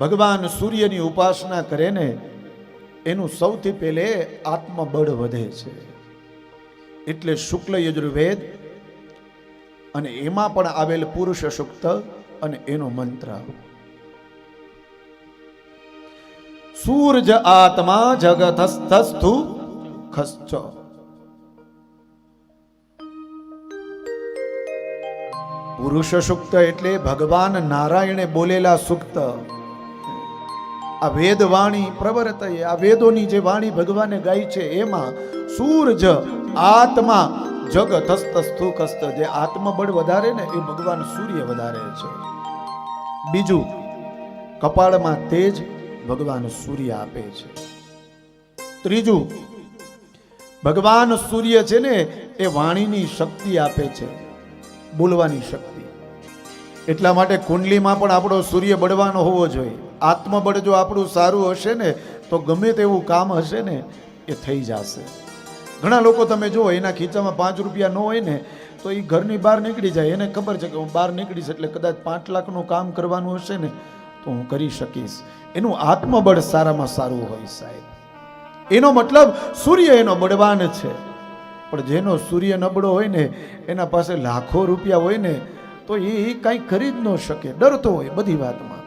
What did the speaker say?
ભગવાન સૂર્યની ઉપાસના કરે ને, એનું સૌથી પહેલે આત્મબળ વધે છે. એટલે શુક્લ યજુર્વેદ અને એમાં પણ આવેલ પુરુષ સુક્ત અને એનો મંત્ર. સૂર્ય આત્મા જગતસ્થસ્થુ ખશ્ચ. પુરુષ સુક્ત એટલે ભગવાન નારાયણે બોલેલા સુક્ત. આ વેદ વાણી પ્રવર્ત, આ વેદોની જે વાણી ભગવાને ગાઈ છે, એમાં સૂરજ, આત્મા જગત હસ્તસ્થુ કસ્ત, જે આત્મબળ વધારે ને એ ભગવાન સૂર્ય વધારે છે. બીજું, કપાળમાં તેજ ભગવાન સૂર્ય આપે છે. ત્રીજું, ભગવાન સૂર્ય છે ને, એ વાણીની શક્તિ આપે છે, બોલવાની શક્તિ. એટલા માટે કુંડલીમાં પણ આપણો સૂર્ય બળવાનો હોવો જોઈએ. આત્મબળ જો આપણું સારું હશે ને, તો ગમે તેવું કામ હશે ને, એ થઈ જશે. ઘણા લોકો તમે જુઓ, એના ખીચામાં પાંચ રૂપિયા ન હોય ને, તો એ ઘરની બહાર નીકળી જાય. એને ખબર છે કે હું બહાર નીકળીશ એટલે કદાચ પાંચ લાખનું કામ કરવાનું હશે ને, તો હું કરી શકીશ. એનું આત્મબળ સારામાં સારું હોય સાહેબ. એનો મતલબ સૂર્ય એનો બળવાન છે. પણ જેનો સૂર્ય નબળો હોય ને, એના પાસે લાખો રૂપિયા હોય ને, તો એ કાંઈ ખરીદ ન શકે. ડરતો હોય બધી વાતમાં.